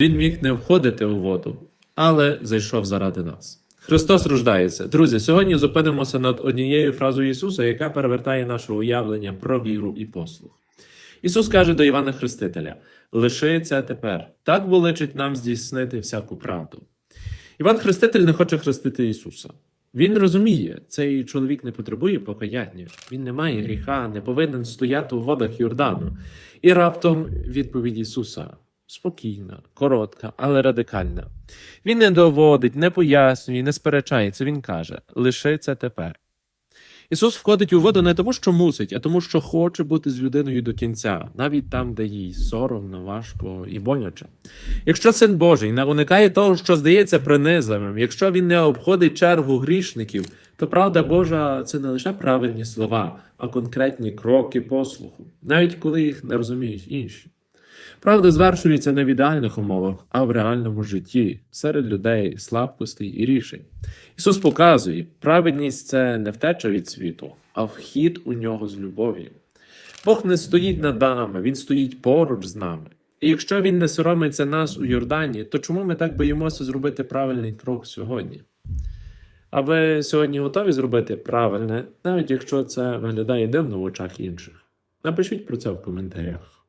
Він міг не входити у воду, але зайшов заради нас. Христос рождається. Друзі, сьогодні зупинимося над однією фразою Ісуса, яка перевертає наше уявлення про віру і послух. Ісус каже до Івана Хрестителя: лиши це тепер. Так воличить нам здійснити всяку правду. Іван Хреститель не хоче хрестити Ісуса. Він розуміє, цей чоловік не потребує покаяння, він не має гріха, не повинен стояти у водах Йордану. І раптом відповідь Ісуса спокійна, коротка, але радикальна. Він не доводить, не пояснює, не сперечається. Він каже: лиши це тепер. Ісус входить у воду не тому, що мусить, а тому, що хоче бути з людиною до кінця, навіть там, де їй соромно, важко і боляче. Якщо син Божий не уникає того, що здається принизливим, якщо він не обходить чергу грішників, то правда Божа це не лише правильні слова, а конкретні кроки послуху, навіть коли їх не розуміють інші. Правда звершується не в ідеальних умовах, а в реальному житті, серед людей, слабкостей і рішень. Ісус показує, праведність це не втеча від світу, а вхід у нього з любов'ю. Бог не стоїть над нами, Він стоїть поруч з нами. І якщо він не соромиться нас у Йордані, то чому ми так боїмося зробити правильний крок сьогодні? А ви сьогодні готові зробити правильне, навіть якщо це виглядає дивно в очах інших? Напишіть про це в коментарях.